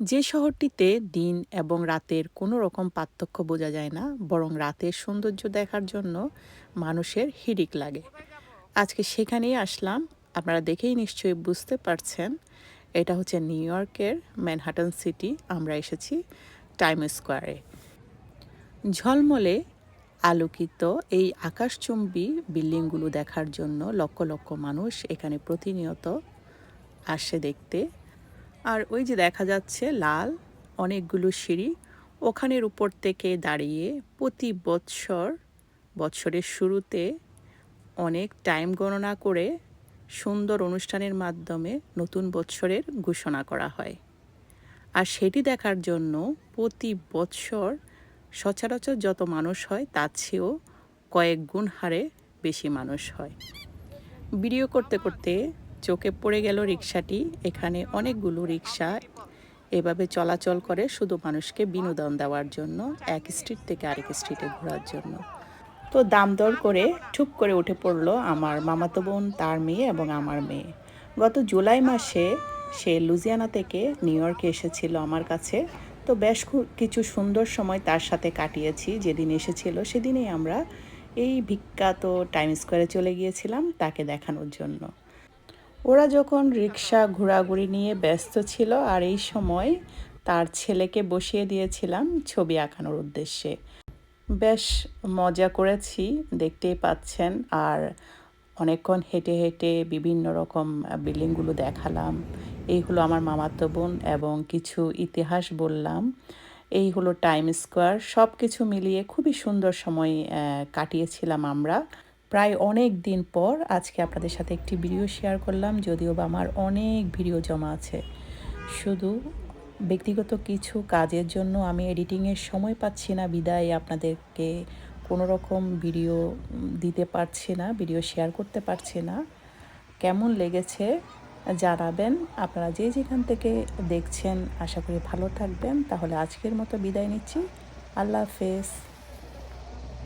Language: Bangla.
যে শহরটিতে দিন এবং রাতের কোনো রকম পার্থক্য বোঝা যায় না, বরং রাতের সৌন্দর্য দেখার জন্য মানুষের হিড়িক লাগে। আজকে সেখানেই আসলাম। আপনারা দেখেই নিশ্চয়ই বুঝতে পারছেন, এটা হচ্ছে নিউ ইয়র্কের ম্যানহাটন সিটি। আমরা এসেছি টাইম স্কোয়ারে। ঝলমলে আলোকিত এই আকাশচুম্বী বিল্ডিংগুলো দেখার জন্য লক্ষ লক্ষ মানুষ এখানে প্রতিনিয়ত আসে দেখতে। আর ওই যে দেখা যাচ্ছে লাল, অনেকগুলো সিঁড়ি। ওখানের উপর থেকে দাঁড়িয়ে প্রতি বৎসর, বৎসরের শুরুতে অনেক টাইম গণনা করে সুন্দর অনুষ্ঠানের মাধ্যমে নতুন বৎসরের ঘোষণা করা হয়। আর সেটি দেখার জন্য প্রতি বৎসর সচরাচর যত মানুষ হয়, তার চেয়েও কয়েক গুণ হারে বেশি মানুষ হয়। ভিডিও করতে করতে চোখে পড়ে গেল রিক্সাটি এখানে অনেকগুলো রিক্সা এভাবে চলাচল করে শুধু মানুষকে বিনোদন দেওয়ার জন্য, এক স্ট্রিট থেকে আরেক স্ট্রিটে ঘোরার জন্য। তো দাম দর করে ঠুপ করে উঠে পড়ল আমার মামাতো বোন, তার মেয়ে এবং আমার মেয়ে। গত জুলাই মাসে সে লুজিয়ানা থেকে নিউ ইয়র্কে এসেছিল আমার কাছে। তো বেশ কিছু সুন্দর সময় তার সাথে কাটিয়েছি। যেদিন এসেছিল সেদিনেই আমরা এই বিখ্যাত টাইম স্কোয়ারে চলে গিয়েছিলাম তাকে দেখানোর জন্য। ওরা যখন রিক্সা ঘোরাঘুরি নিয়ে ব্যস্ত ছিল, আর এই সময় তার ছেলেকে বসিয়ে দিয়েছিলাম ছবি আঁকানোর উদ্দেশ্যে। বেশ মজা করেছি, দেখতেই পাচ্ছেন, আর অনেকক্ষণ হেঁটে হেঁটে বিভিন্ন রকম বিল্ডিংগুলো দেখালাম। এই হলো আমার মামাতো বোন এবং কিছু ইতিহাস বললাম। এই হলো টাইম স্কোয়ার সব কিছু মিলিয়ে খুবই সুন্দর সময় কাটিয়েছিলাম আমরা। প্রায় অনেক দিন পর আজকে আপনাদের সাথে একটি ভিডিও শেয়ার করলাম, যদিও বা আমার অনেক ভিডিও জমা আছে। শুধু ব্যক্তিগত কিছু কাজের জন্য আমি এডিটিংয়ের সময় পাচ্ছি না, বিদায় আপনাদেরকে কোনো রকম ভিডিও দিতে পারছি না, ভিডিও শেয়ার করতে পারছি না। কেমন লেগেছে জানাবেন, আপনারা যে যেখান থেকে দেখছেন, আশা করি ভালো থাকবেন। তাহলে আজকের মতো বিদায় নিচ্ছি। আল্লাহ হাফেজ।